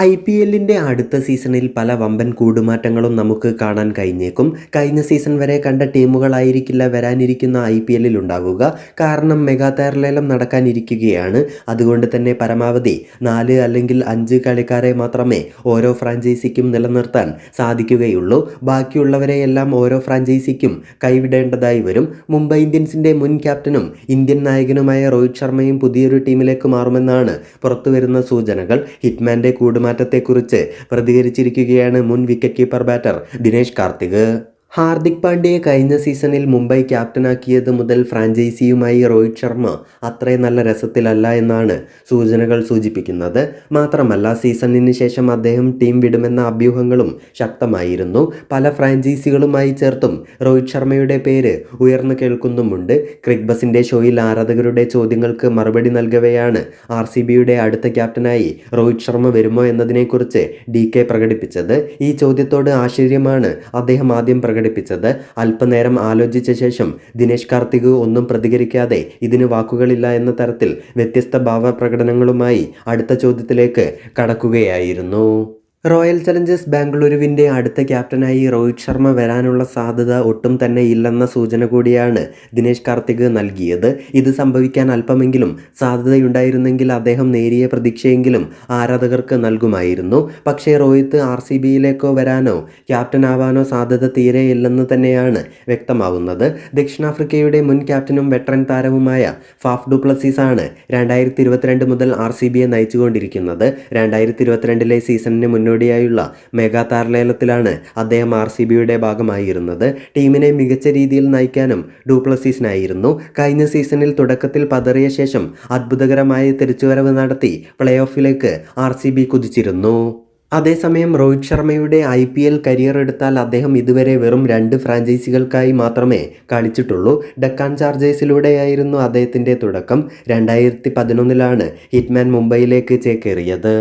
I P എല്ലിന്റെ അടുത്ത സീസണിൽ പല വമ്പൻ കൂടുമാറ്റങ്ങളും നമുക്ക് കാണാൻ കഴിഞ്ഞേക്കും. കഴിഞ്ഞ സീസൺ വരെ കണ്ട ടീമുകളായിരിക്കില്ല വരാനിരിക്കുന്ന ഐ പി എല്ലിൽ ഉണ്ടാവുക. കാരണം മെഗാ താരലേലം നടക്കാനിരിക്കുകയാണ്. അതുകൊണ്ട് തന്നെ പരമാവധി നാല് അല്ലെങ്കിൽ അഞ്ച് കളിക്കാരെ മാത്രമേ ഓരോ ഫ്രാഞ്ചൈസിക്കും നിലനിർത്താൻ സാധിക്കുകയുള്ളൂ. ബാക്കിയുള്ളവരെയെല്ലാം ഓരോ ഫ്രാഞ്ചൈസിക്കും കൈവിടേണ്ടതായി വരും. മുംബൈ ഇന്ത്യൻസിന്റെ മുൻ ക്യാപ്റ്റനും ഇന്ത്യൻ നായകനുമായ രോഹിത് ശർമ്മയും പുതിയൊരു ടീമിലേക്ക് മാറുമെന്നാണ് പുറത്തുവരുന്ന സൂചനകൾ. ഹിറ്റ്മാന്റെ കൂടുമാറ്റത്തെക്കുറിച്ച് പ്രതികരിച്ചിരിക്കുകയാണ് മുൻ wicket keeper batter Dinesh Karthik. Hardik പാണ്ഡ്യയെ കഴിഞ്ഞ സീസണിൽ മുംബൈ ക്യാപ്റ്റനാക്കിയത് മുതൽ ഫ്രാഞ്ചൈസിയുമായി രോഹിത് ശർമ്മ അത്രയും നല്ല രസത്തിലല്ല എന്നാണ് സൂചനകൾ സൂചിപ്പിക്കുന്നത്. മാത്രമല്ല സീസണിന് ശേഷം അദ്ദേഹം ടീം വിടുമെന്ന അഭ്യൂഹങ്ങളും ശക്തമായിരുന്നു. പല ഫ്രാഞ്ചൈസികളുമായി ചേർത്തും രോഹിത് ശർമ്മയുടെ പേര് ഉയർന്നു കേൾക്കുന്നുമുണ്ട്. ക്രിക് ബസിന്റെ ഷോയിൽ ആരാധകരുടെ ചോദ്യങ്ങൾക്ക് മറുപടി നൽകവെയാണ് ആർ സി ബിയുടെ അടുത്ത ക്യാപ്റ്റനായി രോഹിത് ശർമ്മ വരുമോ എന്നതിനെക്കുറിച്ച് ഡി കെ പ്രകടിപ്പിച്ചത്. ഈ ചോദ്യത്തോട് ആശ്ചര്യമാണ് അദ്ദേഹം ആദ്യം പ്രകടിപ്പിച്ചത്. അല്പനേരം ആലോചിച്ച ശേഷം ദിനേശ് കാർത്തിക് ഒന്നും പ്രതികരിക്കാതെ ഇതിന് വാക്കുകളില്ല എന്ന തരത്തിൽ വ്യത്യസ്ത ഭാവപ്രകടനങ്ങളുമായി അടുത്ത ചോദ്യത്തിലേക്ക് കടക്കുകയായിരുന്നു. റോയൽ ചലഞ്ചേഴ്സ് ബാംഗ്ലൂരുവിന്റെ അടുത്ത ക്യാപ്റ്റനായി രോഹിത് ശർമ്മ വരാനുള്ള സാധ്യത ഒട്ടും തന്നെ ഇല്ലെന്ന സൂചന കൂടിയാണ് ദിനേശ് കാർത്തിക് നൽകിയത്. ഇത് സംഭവിക്കാൻ അല്പമെങ്കിലും സാധ്യതയുണ്ടായിരുന്നെങ്കിൽ അദ്ദേഹം നേരിയ പ്രതീക്ഷയെങ്കിലും ആരാധകർക്ക് നൽകുമായിരുന്നു. പക്ഷേ രോഹിത് ആർ സി ബിയിലേക്കോ വരാനോ ക്യാപ്റ്റനാവാനോ സാധ്യത തീരെയില്ലെന്ന് തന്നെയാണ് വ്യക്തമാവുന്നത്. ദക്ഷിണാഫ്രിക്കയുടെ മുൻ ക്യാപ്റ്റനും വെറ്ററൻ താരവുമായ ഫാഫ് ഡുപ്ലസീസ് ആണ് രണ്ടായിരത്തി ഇരുപത്തിരണ്ട് മുതൽ ആർ സി ബിയെ നയിച്ചുകൊണ്ടിരിക്കുന്നത്. രണ്ടായിരത്തി ഇരുപത്തിരണ്ടിലെ സീസണിന് മുന്നോടിയായുള്ള മെഗാ താരലേലത്തിലാണ് അദ്ദേഹം ആർ സി ബിയുടെ ഭാഗമായിരുന്നത്. ടീമിനെ മികച്ച രീതിയിൽ നയിക്കാനും ഡൂപ്ലസീസിനായിരുന്നു. കഴിഞ്ഞ സീസണിൽ തുടക്കത്തിൽ പതറിയ ശേഷം അത്ഭുതകരമായ തിരിച്ചുവരവ് നടത്തി പ്ലേ ഓഫിലേക്ക് ആർ സി ബി കുതിച്ചിരുന്നു. അതേസമയം രോഹിത് ശർമ്മയുടെ ഐ പി എൽ കരിയർ എടുത്താൽ അദ്ദേഹം ഇതുവരെ വെറും രണ്ട് ഫ്രാഞ്ചൈസികൾക്കായി മാത്രമേ കളിച്ചിട്ടുള്ളൂ ഡക്കാൻ ചാർജേഴ്സിലൂടെയായിരുന്നു അദ്ദേഹത്തിന്റെ തുടക്കം. രണ്ടായിരത്തി പതിനൊന്നിലാണ് ഹിറ്റ്മാൻ മുംബൈയിലേക്ക് ചേക്കേറിയത്.